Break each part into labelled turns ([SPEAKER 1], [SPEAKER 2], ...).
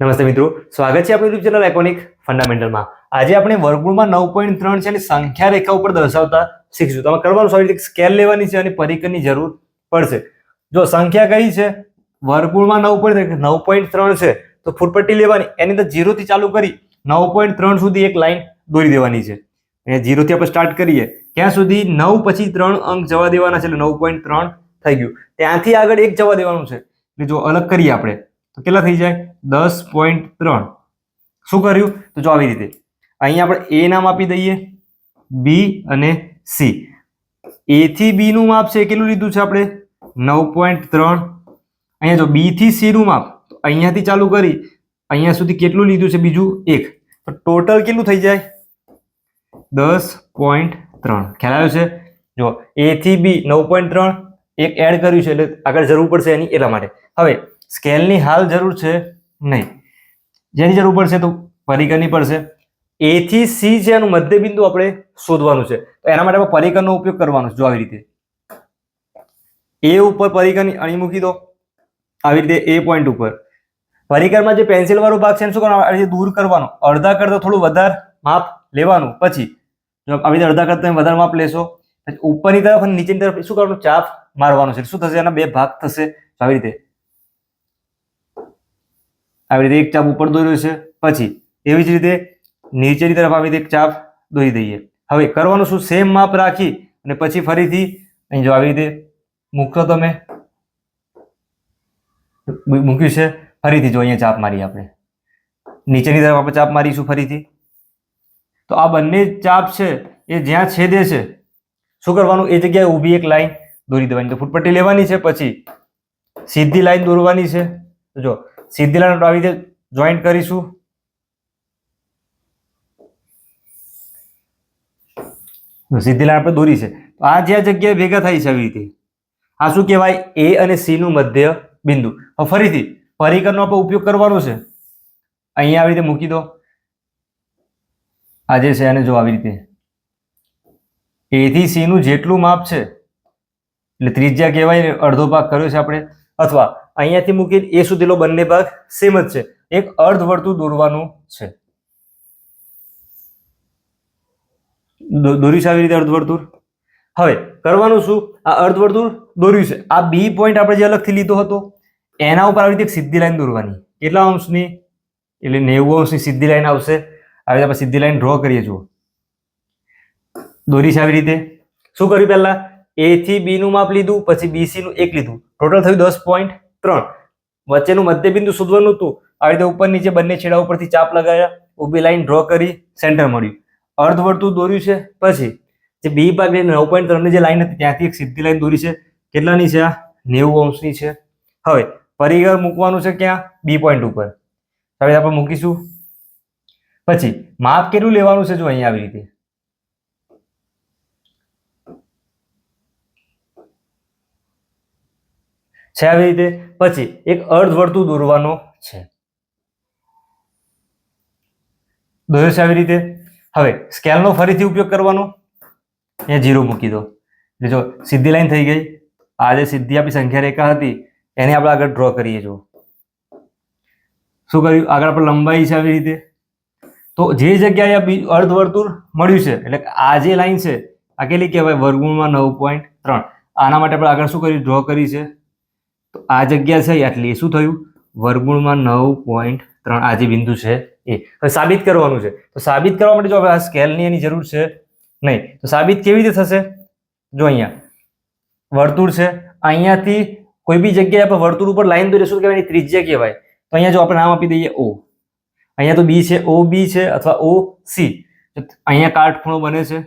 [SPEAKER 1] નમસ્તે મિત્રો, સ્વાગત છે આપણી યુટ્યુબ ચેનલ એકોનિક ફંડામેન્ટલમાં આજે આપણે વર્ગમૂળમાં નવ પોઈન્ટ ત્રણ છે અને સંખ્યા રેખા ઉપર દર્શાવતા શીખશું. તમે કરવાનું સારી રીતે સ્કેલ લેવાની છે અને પરિકરની જરૂર પડશે. જો સંખ્યા કઈ છે? વર્ગમૂળમાં નવ પોઈન્ટ નવ પોઈન્ટ ત્રણ છે, તો ફૂટપટ્ટી લેવાની, એની અંદર જીરોથી ચાલુ કરી નવ પોઈન્ટ ત્રણ સુધી એક લાઈન દોરી દેવાની છે. અને જીરોથી આપણે સ્ટાર્ટ કરીએ, ત્યાં સુધી નવ પછી ત્રણ અંક જવા દેવાના છે, એટલે નવ પોઈન્ટ ત્રણ થઈ ગયું. ત્યાંથી આગળ એક જવા દેવાનું છે. એટલે જો અલગ કરીએ આપણે, તો કેટલા થઈ જાય? દસ પોઈન્ટ ત્રણ. શું કર્યું? તો જો આવી રીતે. અહીંયા આપણે એ નામ આપી દઈએ. બી અને સી એથી બીનું માપ છે કેટલું લીધું છે આપણે? નવ પોઈન્ટ ત્રણ. અહીંયા જો બીથી સીનું માપ, તો અહીંયાથી ચાલુ કરી, અહીંયા સુધી કેટલું લીધું છે બીજું? એક. તો ટોટલ કેટલું થઈ જાય? દસ પોઈન્ટ ત્રણ. ખ્યાલ આવ્યો છે? જો એથી બી નવ પોઈન્ટ ત્રણ, એક એડ કર્યું છે એટલે આગળ જરૂર પડશે એની એટલા માટે. હવે સ્કેલની હાલ જરૂર છે નહીં. જેની જરૂર પડશે તો પરિકરની પડશે. એ થી સી છે એનું મધ્યબિંદુ આપણે શોધવાનું છે, તો એના માટે આપણે પરિકરનો ઉપયોગ કરવાનો છે, જો આવી રીતે. એ ઉપર પરિકરની અણી મૂકી દો. આવી રીતે એ પોઈન્ટ ઉપર. પરિકરમાં જે પેન્સિલ વાળો ભાગ છે, એને શું કરવાનો? દૂર કરવાનો. અડધા કરતા થોડું વધારે માપ લેવાનું. પછી, જો આવી રીતે અડધા કરતા વધારે માપ લેશો ઉપરની તરફ અને નીચેની તરફ શું કરવાનું? ચાપ મારવાનું છે. શું થશે? એના બે ભાગ થશે. આવી રીતે આવી રીતે એક ચાપ ઉપર દોર્યો છે. પછી એવી જ રીતે નીચેની તરફ આવી રીતે એક ચાપ દોરી દઈએ. હવે કરવાનું શું? સેમ માપ રાખી અને પછી ફરીથી અહીં જો આવી રીતે મૂકશો તમે. મૂક્યું છે. ફરીથી જો અહીંયા ચાપ મારી આપણે. નીચેની તરફ આપણે ચાપ મારીશું ફરીથી. તો આ બંને ચાપ છે એ જ્યાં છેદે છે. શું કરવાનું? એ જગ્યાએ ઊભી એક લાઈન દોરી દેવાની. તો ફૂટપટ્ટી લેવાની છે, પછી સીધી લાઈન દોરવાની છે. જો સીધી લાઈન આવી રીતે જોઈન્ટ કરીશું. સીધી લાઈન આપણે દોરી છે. આ જે જગ્યાએ ભેગા થાય છે આવી રીતે. આ શું કહેવાય? એ અને સી નું મધ્ય બિંદુ. હવે ફરીથી પરિકરનો આપણે ઉપયોગ કરવાનો છે. અહીંયા આવી રીતે મૂકી દો. આ જે છે એને જો આવી રીતે. એ થી સી નું જેટલું માપ છે, એટલે ત્રિજ્યા કહેવાય અડધો ભાગ કર્યો છે આપણે. અથવા અહીંયાથી મૂકીને એ સુધીનો બંને ભાગ સેમ જ છે. એક અર્ધવર્તુળ દોરવાનું છે. દોર્યું છે આવી રીતે અર્ધવર્તુળ હવે કરવાનું શું? આ અર્ધવર્તુળ દોર્યું છે. આ બી પોઈન્ટ આપણે જે અલગથી લીધો હતો, એના ઉપર આવી રીતે એક સીધી લાઈન દોરવાની. કેટલા અંશની? એટલે નેવું અંશની સીધી લાઈન આવશે. આવી રીતે આપણે સીધી લાઈન ડ્રો કરીએ, જુઓ. દોરી છે આવી રીતે. શું કર્યું પહેલા? એ થી બી નું માપ લીધું, પછી બીસી નું એક લીધું. ટોટલ થયું દસ પોઈન્ટ ત્રણ. વચ્ચેનું મધ્યબિંદુ શોધવાનું હતું. આવી રીતે ઉપર નીચે બંને છેડા ઉપરથી ચાપ લગાવ્યા. ઊભી લાઈન ડ્રો કરી, સેન્ટર મળ્યું. અર્ધવર્તુળ દોર્યું છે. પછી જે બી ભાગ નવ પોઈન્ટ ત્રણની જે લાઈન હતી, ત્યાંથી એક સીધી લાઈન દોરી છે. કેટલાની છે આ? નેવું અંશની છે. હવે, પરિઘર મૂકવાનું છે ક્યાં? બી પોઈન્ટ ઉપર. હવે આપણે મૂકીશું. પછી, માપ કેટલું લેવાનું છે જો અહીંયા આવી રીતે? છે આવી રીતે? પછી એક અર્ધવર્તુળ દોરવાનો છે. દોર્યો છે આવી રીતે? હવે સ્કેલનો ફરીથી ઉપયોગ કરવાનો. એ જીરો મૂકી દો. એટલે જો સીધી લાઈન થઈ ગઈ. આ જે સીધી આપણી સંખ્યા રેખા હતી, એને આપણે આગળ ડ્રો કરીએ જો શું કર્યું? આગળ આપણે લંબાઈ છે આવી રીતે. તો જે જગ્યાએ અર્ધવર્તુળ મળ્યું છે, એટલે આ જે લાઈન છે, આ કેટલી કહેવાય? વર્ગુણમાં નવ પોઈન્ટ ત્રણ. આના માટે આપણે આગળ શું કર્યું? ડ્રો કરી છે. આ જગ્યા છે આટલી. શું થયું? વર્ગમૂળમાં નવ પોઈન્ટ ત્રણ. આ જે બિંદુ છે એ. હવે સાબિત કરવાનું છે. તો સાબિત કરવા માટે જો હવે આ સ્કેલની એની જરૂર છે? નહીં. તો સાબિત કેવી રીતે થશે? જો અહીંયા. વર્તુળ છે. અહીંયાથી કોઈ બી જગ્યાએ આપણે વર્તુળ ઉપર લાઈન દોરીએ, શું કહેવાય? એની ત્રિજ્યા કહેવાય. તો અહીંયા જો આપણે નામ આપી દઈએ ઓ. અહીંયા તો બી છે, ઓ બી છે અથવા ઓ સી. અહીંયા કાટખૂણો બને છે.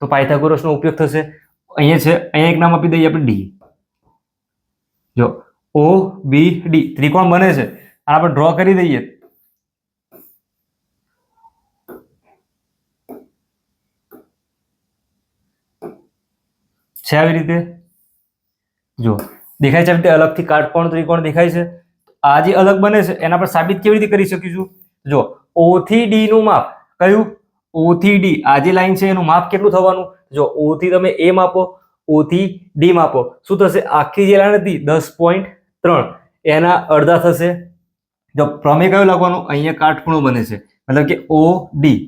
[SPEAKER 1] તો પાયથાગોરસનો ઉપયોગ થશે. અહીંયા છે, અહીંયા એક નામ આપી દઈએ આપણે ડી. જો. O, B, D. ત્રિકોણ બને છે. આ આપણે ડ્રો કરી દઈએ. છે આવી રીતે? જો દેખાય છે રીતે અલગથી કાટકોણ, ત્રિકોણ દેખાય છે. આ જે અલગ બને છે, એના પર સાબિત કેવી રીતે કરી શકીશું? જો ઓ થી ડી નું માપ. કયું ઓ થી ડી. આ જે લાઈન છે, એનું માપ કેટલું થવાનું? જો ઓ થી તમે એ માપો, ઓ થી ડી માપો. શું થશે? આખી જે લાઈન હતી, દસ પોઈન્ટ ત્રણ, એના અડધા થશે. જો પ્રમેય કયું લખવાનું? અહીંયા કાટખૂણો બને છે. મતલબ કે ઓ ડી.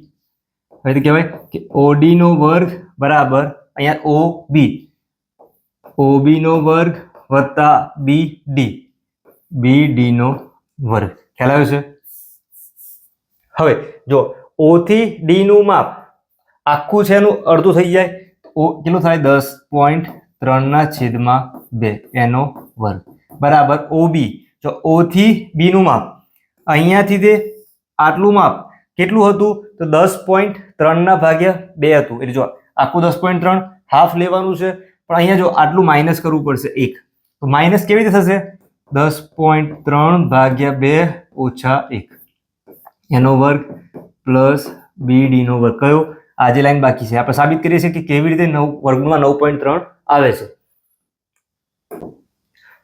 [SPEAKER 1] હવે કહેવાય કે ઓડી નો વર્ગ બરાબર અહીંયા ઓ બી. ઓબી નો વર્ગ વત્તા બી ડી. બી ડી નો વર્ગ. ખ્યાલ આવ્યો છે? હવે જો ઓ થી ડી નું માપ આખું છે એનું અડધું થઈ જાય. ઓ કેટલું થાય? દસ પોઈન્ટ ત્રણના છેદમાં બે. એનો વર્ગ. બરાબર ઓ બી નું માપ. અહીંયાથી તે આટલું માપ કેટલું હતું? તો દસ પોઈન્ટ ત્રણના ભાગ્યા બે હતું. એટલે જો આખું દસ પોઈન્ટ ત્રણ હાફ લેવાનું છે. પણ અહીંયા જો આટલું માઇનસ કરવું પડશે એક. તો માઇનસ કેવી રીતે થશે? દસ પોઈન્ટ ત્રણ ભાગ્યા બે ઓછા એક. એનો વર્ગ પ્લસ બી ડીનો વર્ગ. કયો? આજે લાઈન બાકી છે. આપણે સાબિત કરીએ છીએ કે કેવી રીતે નવ વર્ગમાં નવ પોઈન્ટ ત્રણ આવે છે.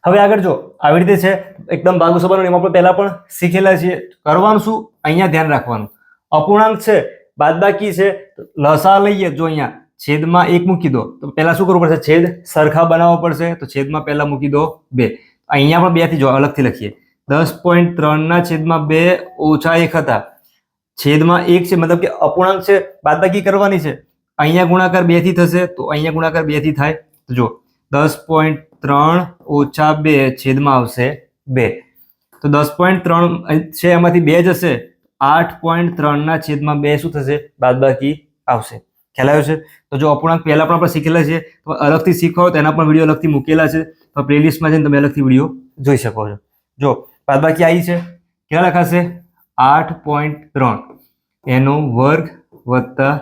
[SPEAKER 1] હવે આગળ જો, આવી રીતે છે, એકદમ ભાગુ સભાનો એમાં આપણે પહેલાં પણ શીખેલા છીએ. કરવાનું શું? અહીંયા ધ્યાન રાખવાનું. અપૂર્ણાંક છે, બાદબાકી છે લસા લઈએ જો અહીંયા. છેદમાં એક મૂકી દો. તો પહેલાં શું કરવું પડશે? છેદ સરખા બનાવવો પડશે. તો છેદમાં પહેલાં મૂકી દો બે. અહીંયા પણ બેથી જો અલગથી લખીએ. દસ પોઈન્ટ ત્રણના છેદમાં બે ઓછા એક હતા. છેદમાં એક છે, મતલબ કે અપૂર્ણાંક છે, બાદબાકી કરવાની છે. અહીંયા ગુણાકાર બેથી થશે, તો અહીંયા ગુણાકાર બેથી થાય. તો જો, દસ પોઈન્ટ ત્રણ ઓછા બે છેદમાં આવશે બે. તો દસ પોઈન્ટ ત્રણ છે, એમાંથી બે જશે આઠ પોઈન્ટ ત્રણના છેદમાં બે શું થશે? બાદબાકી આવશે. ખ્યાલ આવ્યો છે? તો જો અપૂર્ણાંક પહેલાં પણ આપણે શીખેલા છે, તો અલગથી શીખવા તેના પણ વીડિયો અલગથી મૂકેલા છે. તો પ્લેલિસ્ટમાં જઈને તમે અલગથી વીડિયો જોઈ શકો છો. જો, બાદબાકી આવી છે. કેટલા લખાશે? આઠ પોઈન્ટ ત્રણ. એનો વર્ગ વત્તા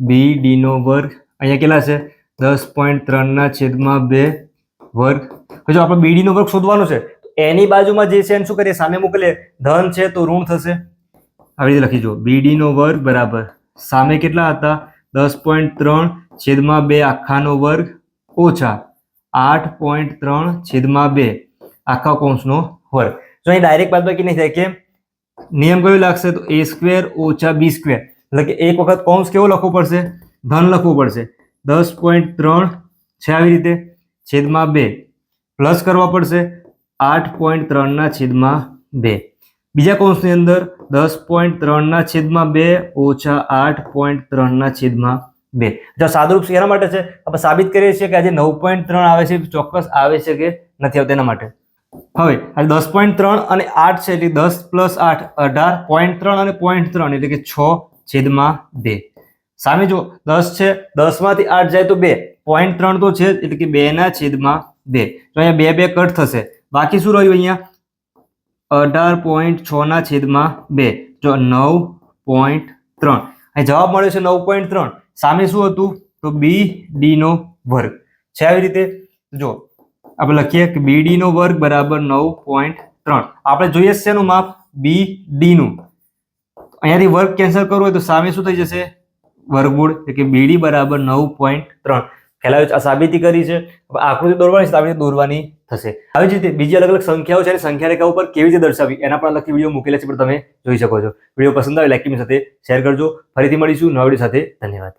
[SPEAKER 1] બી ડીનો વર્ગ અહીંયા કેટલા છે? દસ પોઈન્ટ ત્રણના છેદમાં બે વર્ગ જો આપણે બીડીનો વર્ગ શોધવાનો છે એની બાજુમાં જે છે એને શું કરીએ? સામે મોકલીએ. ધન છે તો ઋણ થશે. આવી રીતે લખી જુઓ. બીડીનો વર્ગ બરાબર સામે કેટલા હતા? દસ પોઈન્ટ ત્રણ છેદમાં બે આખાનો વર્ગ ઓછા આઠ પોઈન્ટ ત્રણ છેદમાં બે આખા કૌંસનો વર્ગ. જો અહીં ડાયરેક્ટ બાદબાકી નહીં થાય કે નિયમ કયો લાગશે? તો એ સ્ક્વેર ઓછા બી સ્ક્વેર એટલે કે એક વખત કૌંસ કેવો લખવો પડશે? ધન લખવું પડશે. દસ પોઈન્ટ ત્રણ છે આવી રીતે. છેદમાં બે. પ્લસ કરવા પડશે આઠ પોઈન્ટ ત્રણના છેદમાં બે. બીજા કૌંસની અંદર દસ પોઈન્ટ ત્રણના છેદમાં બે ઓછા આઠ પોઈન્ટ ત્રણના છેદમાં બે. જો સાદુરૂપ શેના માટે છે, આપણે સાબિત કરીએ છીએ કે આજે નવ પોઈન્ટ ત્રણ આવે છે, ચોક્કસ આવે છે કે નથી આવતા એના માટે. હવે, આ દસ પોઈન્ટ ત્રણ અને આઠ છે એટલે દસ પ્લસ આઠ, અઢાર પોઈન્ટ ત્રણ અને પોઈન્ટ ત્રણ એટલે કે છ છેદમાં બે. સામે જો દસ છે, દસમાંથી આઠ જાય તો બે. પોઈન્ટ ત્રણ તો છે એટલે કે બે ના છેદમાં બે. તો અહીંયા બે બે કટ થશે. બાકી શું રહ્યું અહીંયા? અઢાર પોઈન્ટ છ ના છેદમાં બે. જો નવ પોઈન્ટ ત્રણ. અહીં જવાબ મળ્યો છે નવ પોઈન્ટ ત્રણ. સામે શું હતું? તો બી ડી નો વર્ગ. છે આવી રીતે? જો, આપણે લખીએ કે બી ડી નો વર્ગ બરાબર નવ પોઈન્ટ ત્રણ. આપણે જોઈએ છે એનું માપ? બી ડી નું. અહીંયાથી વર્ગ કેન્સલ કરવું હોય તો સામે શું થઈ જશે? વર્ગમૂળ, એટલે કે બીડી બરાબર નવ પોઈન્ટ ત્રણ. છે? આ સાબિતી કરી છે. આકૃતિ દોરવાની છે દોરવાની થશે. આવી જ રીતે બીજી અલગ અલગ સંખ્યાઓ છે, અને સંખ્યા રેખા ઉપર કેવી રીતે દર્શાવી એના પણ અલગથી વીડિયો મૂકેલા છે, પણ તમે જોઈ શકો છો. વીડિયો પસંદ આવે લાઈક સાથે શેર કરજો. ફરીથી મળીશું નવા વીડિયો સાથે. ધન્યવાદ.